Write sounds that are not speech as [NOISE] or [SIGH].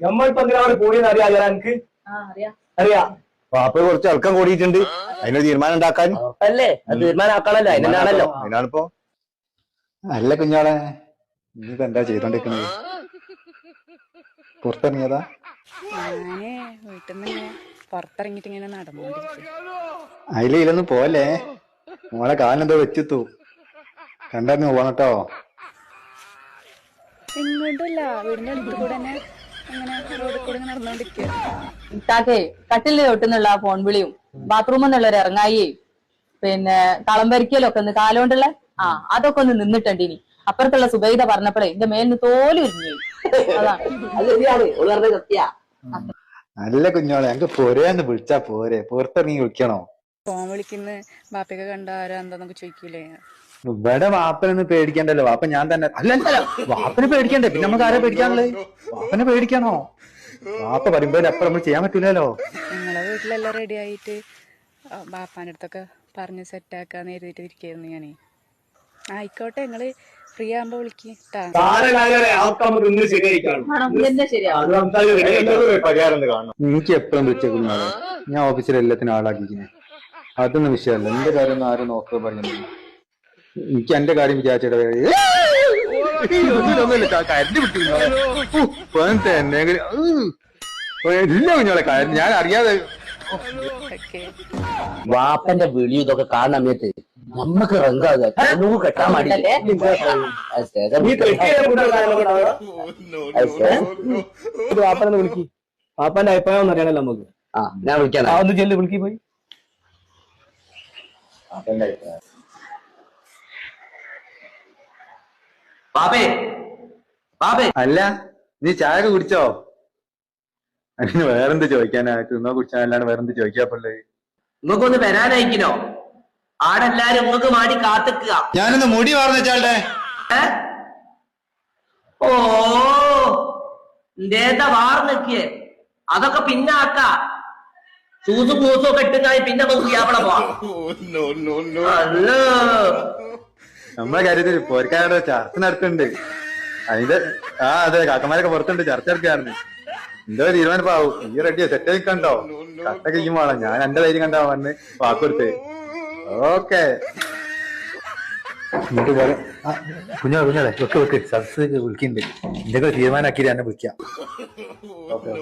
നമ്മളിപ്പോ എന്തിനാണ് പോയെന്ന് അറിയാലോ എനിക്ക് ആ അറിയാം. അറിയാ? വാപ്പ കുറച്ച് അളക്കം കൂടിയിട്ടുണ്ട്. അതിനൊരു തീരുമാനം ഉണ്ടാക്കാൻ. അല്ലേ? അത് തീരുമാനാക്കണല്ലോ അതിനാണല്ലോ അതിനാണിപ്പോ. അല്ല കുഞ്ഞാളെ ഇനിയിപ്പോ എന്താ ചെയ്തോണ്ടിരിക്കണത് പുറത്തിറങ്ങിയതാ? ഞാൻ വീട്ടിൽ നിന്ന് ഇങ്ങനെ പുറത്തിറങ്ങിയിട്ട് ഇങ്ങനെ നടന്നുകൊണ്ടിരിക്കും അതിലെ ഇതിലൊന്നും പോലെ മോളെ കാലിനെന്തോ വെച്ചെത്തു കണ്ടറിഞ്ഞ് പോകണം കേട്ടോ. വീടിന്റെ അടുത്ത് കൂടെ തന്നെ അങ്ങനെ റോഡിൽ കൂടെ ഇങ്ങനെ നടന്നുകൊണ്ടിരിക്കുക ഇത്താക്കേ കട്ടിലിൽ തൊട്ടുന്നുള്ള ഫോൺ വിളിയും. ബാത്റൂം നിന്നുള്ള ഒരു ഇറങ്ങായിയും പിന്നെ കളം വരിക്കലൊക്കെ ഒന്ന് കാലോണ്ടുള്ള? ആ അതൊക്കെ ഒന്ന് നിന്നിട്ടുണ്ട് ഇനി. അപ്പുറത്തുള്ള സുബൈദ പറഞ്ഞപ്പോഴേ എന്റെ മേലിന് തോലും ഉരിഞ്ഞു അതാണ്. നല്ല കുഞ്ഞോളെ ഞങ്ങക്ക് പോരേന്ന് വിളിച്ചാ പോരെ. പുറത്തിറങ്ങി വിളിക്കണോ? ഫോൺ വിളിക്കുന്ന ബാപ്പയൊക്കെ കണ്ട ആരാ എന്താന്നൊക്കെ ചോദിക്കൂലേ? ഇവിടെ വാപ്പനൊന്നും പേടിക്കണ്ടല്ലോ. വാപ്പ ഞാൻ തന്നെ അല്ലല്ല അല്ല, അല്ല. വാപ്പനെ പേടിക്കണ്ടേ? പിന്നെ നമുക്ക് ആരെ പേടിക്കാനുള്ളത്? വാപ്പനെ പേടിക്കണോ? വാപ്പ വരുമ്പോ അപ്പൊ നമ്മൾ ചെയ്യാൻ പറ്റില്ലല്ലോ നിങ്ങളെ വീട്ടിലെല്ലാം റെഡി ആയിട്ട് ബാപ്പാന്റെ അടുത്തൊക്കെ പറഞ്ഞ് സെറ്റാക്കാന്ന് എഴുതിയിട്ട് ഇരിക്കായിരുന്നു ഞാനേ. ആയിക്കോട്ടെ നിങ്ങൾ ഫ്രീ ആകുമ്പോ വിളിക്ക്. എനിക്ക് എപ്പോഴും വിളിച്ചേക്കുന്നു ഞാൻ ഓഫീസിൽ എല്ലാത്തിനും ആളാക്കിക്കുന്നു അതൊന്നും വിഷയമല്ല. എന്റെ കാര്യം ആരും നോക്കുക പറയുന്നില്ല എനിക്ക് എന്റെ കാര്യം വിചാരിച്ചിട്ട് ഇല്ല കുഞ്ഞോളെ കാര്യം ഞാൻ അറിയാതെ വാപ്പന്റെ വിളി ഇതൊക്കെ കാണുന്ന സമയത്ത് നമ്മക്ക് റങ്കാകുക കണ്ണൂർ കെട്ടാൻ ശേഷം. വാപ്പനെ വിളിക്കി. വാപ്പന്റെ അഭിപ്രായം ഒന്നും അറിയണല്ലോ നമുക്ക്. ആ ഞാൻ വിളിക്കാം. ഒന്ന് പോയി വിളിക്കി പോയി. ബാബേ ബാബേ. അല്ല നീ ചായ ഒക്കെ കുടിച്ചോ? അങ്ങനെ വേറെന്ത് ചോദിക്കാനാ തിന്നോ കുടിച്ചാനല്ലാണ്ട് വേറെന്ത് ചോദിക്കാ പിള്ളേ നിങ്ങൾക്കൊന്ന് വരാനായിക്കിനോ? ആടെല്ലാരും നിങ്ങൾക്ക് മാടി കാത്തിക്കുക. ഞാനൊന്ന് മുടി വാർന്നിച്ചാളുടെ? ഓ എന്തേതാ വാർന്നിക്കേ അതൊക്കെ പിന്നെ ആക്ക. സൂസും പൂസും ഒക്കെ ഇട്ടുങ്ങായി പിന്നെ നമുക്ക് അവിടെ പോവാം. [LAUGHS] അല്ലോ. നമ്മളെ കാര്യത്തിൽ പോരിക്കാരുടെ ചർച്ച നടത്തുന്നുണ്ട് അതിന്റെ ആ അതെ കാക്കമാരൊക്കെ പുറത്തുണ്ട് ചർച്ച നടക്കാറുണ്ട് എന്തോ തീരുമാനപ്പാവും ഈ റെഡിയോ സെറ്റ് കണ്ടോ കട്ടൊക്കെ ഈ വേണം ഞാൻ എന്റെ ധൈര്യം കണ്ടാ വന്ന് വാക്കൊടുത്ത് ഓക്കെ. കുഞ്ഞോ കുഞ്ഞോ വെക്ക് വെക്ക്. സദസ് വിളിക്കുന്നുണ്ട്. എന്തൊക്കെ തീരുമാനാക്കി എന്നെ വിളിക്കാം. ഓക്കെ.